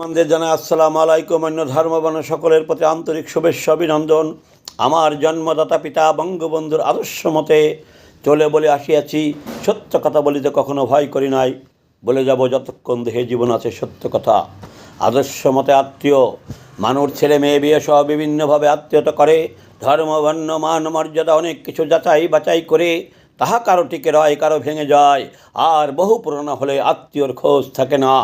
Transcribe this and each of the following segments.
আমাদের জানাই আসসালামু আলাইকুম, অন্য ধর্মবর্ণ সকলের প্রতি আন্তরিক শুভেচ্ছা, অভিনন্দন। আমার জন্মদাতা পিতা, বঙ্গবন্ধুর আদর্শ মতে চলে বলে আসিয়াছি, সত্য কথা বলিতে কখনো ভয় করি নাই। বলে যাব যতক্ষণ দেহে জীবন আছে সত্য কথা। আদর্শ মতে আত্মীয় মানুষ ছেলে মেয়ে বিয়ে সহ বিভিন্নভাবে আত্মীয়তা করে ধর্ম বর্ণ মান মর্যাদা অনেক কিছু যাচাই বাছাই করে তাহা কারও টিকে রয়, কারও ভেঙে যায়। আর বহু পুরনো হলে আত্মীয়র খোঁজ থাকে না।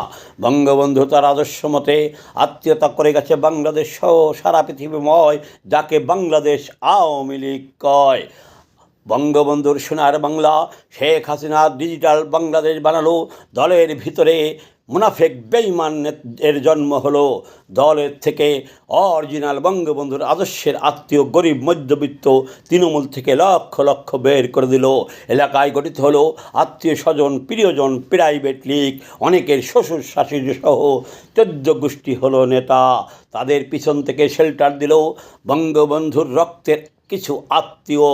বঙ্গবন্ধু তার আদর্শ মতে, আত্মীয়তা করে গেছে বাংলাদেশ সহ সারা পৃথিবীময়, যাকে বাংলাদেশ আওয়ামী লীগ কয়। বঙ্গবন্ধুর সোনার বাংলা, শেখ হাসিনা ডিজিটাল বাংলাদেশ বানালো। দলের ভিতরে মুনাফেক বেইমান এর জন্ম হলো দলের থেকে অরিজিনাল বঙ্গবন্ধুর আদর্শের আত্মীয়, গরিব, মধ্যবিত্ত, তৃণমূল থেকে লক্ষ লক্ষ বের করে দিল। এলাকায় গঠিত হলো আত্মীয় স্বজন, প্রিয়জন, প্রাইভেট লীগ, অনেকের শ্বশুর, শাশুড়ি সহ চোদ্দ গোষ্ঠী হলো নেতা। তাদের পিছন থেকে শেল্টার দিল। বঙ্গবন্ধুর রক্তের কিছু আত্মীয়,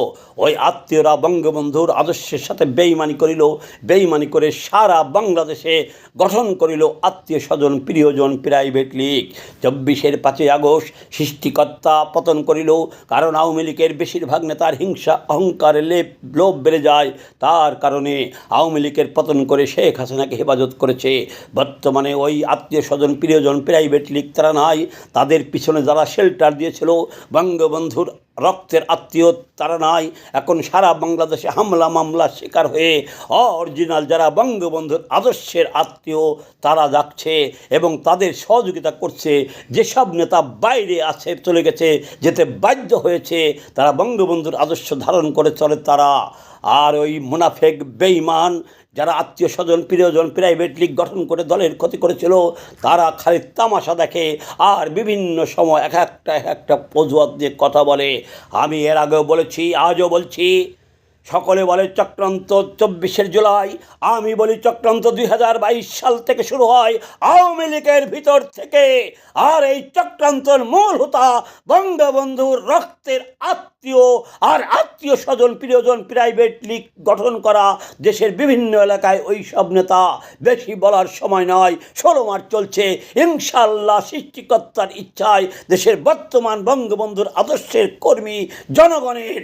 ওই আত্মীয়রা বঙ্গবন্ধুর আদর্শের সাথে বেইমানি করিল বেইমানি করে সারা বাংলাদেশে গঠন করিল আত্মীয় স্বজন, প্রিয়জন প্রাইভেট লীগ চব্বিশের পাঁচই আগস্ট সৃষ্টিকর্তা পতন করিল, কারণ আওয়ামী লীগের বেশিরভাগ নেতার হিংসা, অহংকারে, লেপ, লোভ বেড়ে যায়। তার কারণে আওয়ামী লীগের পতন করে শেখ হাসিনাকে হেফাজত করেছে। বর্তমানে ওই আত্মীয় স্বজন, প্রিয়জন প্রাইভেট লীগ তারা নাই, তাদের পিছনে যারা শেল্টার দিয়েছিল, বঙ্গবন্ধুর রক্তের আত্মীয় তারা নাই। এখন সারা বাংলাদেশে হামলা মামলা শিকার হয়ে অরিজিনাল যারা বঙ্গবন্ধুর আদর্শের আত্মীয়, তারা যাচ্ছে এবং তাদের সহযোগিতা করছে। যেসব নেতা বাইরে আছে, চলে গেছে, যেতে বাধ্য হয়েছে, তারা বঙ্গবন্ধুর আদর্শ ধারণ করে চলে তারা। আর ওই মুনাফেক বেইমান যারা আত্মীয় স্বজন, প্রিয়জন প্রাইভেট লীগ গঠন করে দলের ক্ষতি করেছিল, তারা খালি তামাশা দেখে আর বিভিন্ন সময় এক একটা এক একটা পজুয়াত দিয়ে কথা বলে। আমি এর আগেও বলেছি, আজও বলছি সকলে বলে চক্রান্ত চব্বিশের জুলাই। আমি বলি চক্রান্ত দুই হাজার বাইশ সাল থেকে শুরু হয় আওয়ামী লীগের ভিতর থেকে। আর এই চক্রান্তর মূল হোতা বঙ্গবন্ধুর রক্তের আত্মীয় আর আত্মীয় স্বজন, প্রিয়জন প্রাইভেট লীগ গঠন করা দেশের বিভিন্ন এলাকায় ওই সব নেতা। বেশি বলার সময় নয়, ষোলো মার্চ চলছে। ইনশাল্লাহ সৃষ্টিকর্তার ইচ্ছায় দেশের বর্তমান বঙ্গবন্ধুর আদর্শের কর্মী জনগণের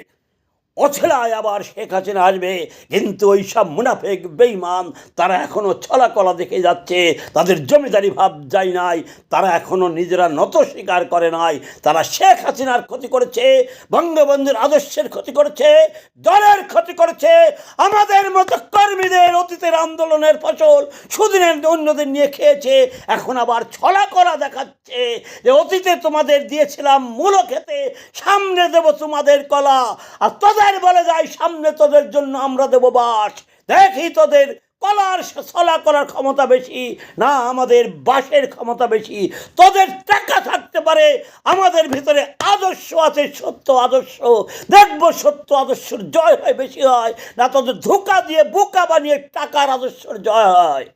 অছেলায় আবার শেখ হাসিনা আসবে। কিন্তু ওই সব মুনাফেক বেইমান তারা এখনও ছলাকলা দেখে যাচ্ছে। তাদের জমিদারি ভাব যায় নাই। তারা এখনও নিজেরা নত স্বীকার করে নাই। তারা শেখ হাসিনার ক্ষতি করেছে, বঙ্গবন্ধুর আদর্শের ক্ষতি করেছে, দলের ক্ষতি করেছে। আমাদের মতো কর্মীদের, অতীতের আন্দোলনের ফসল সুদিনের অন্যদের নিয়ে খেয়েছে। এখন আবার ছলা করা দেখাচ্ছে যে, অতীতে তোমাদের দিয়েছিলাম মূল খেতে সামনে দেব তোমাদের কলা। আর তোদের বলে যায়, সামনে তোদের জন্য আমরা দেব বাস দেখি তোদের কলার ছলা করার ক্ষমতা বেশি না আমাদের বাসের ক্ষমতা বেশি। তোদের টাকা থাকতে পারে, আমাদের ভিতরে আদর্শ আছে, সত্য আদর্শ। দেখব সত্য আদর্শের জয় হয়, বেশি হয়। না তোদের ধোকা দিয়ে বোকা বানিয়ে টাকার আদর্শের জয় হয়।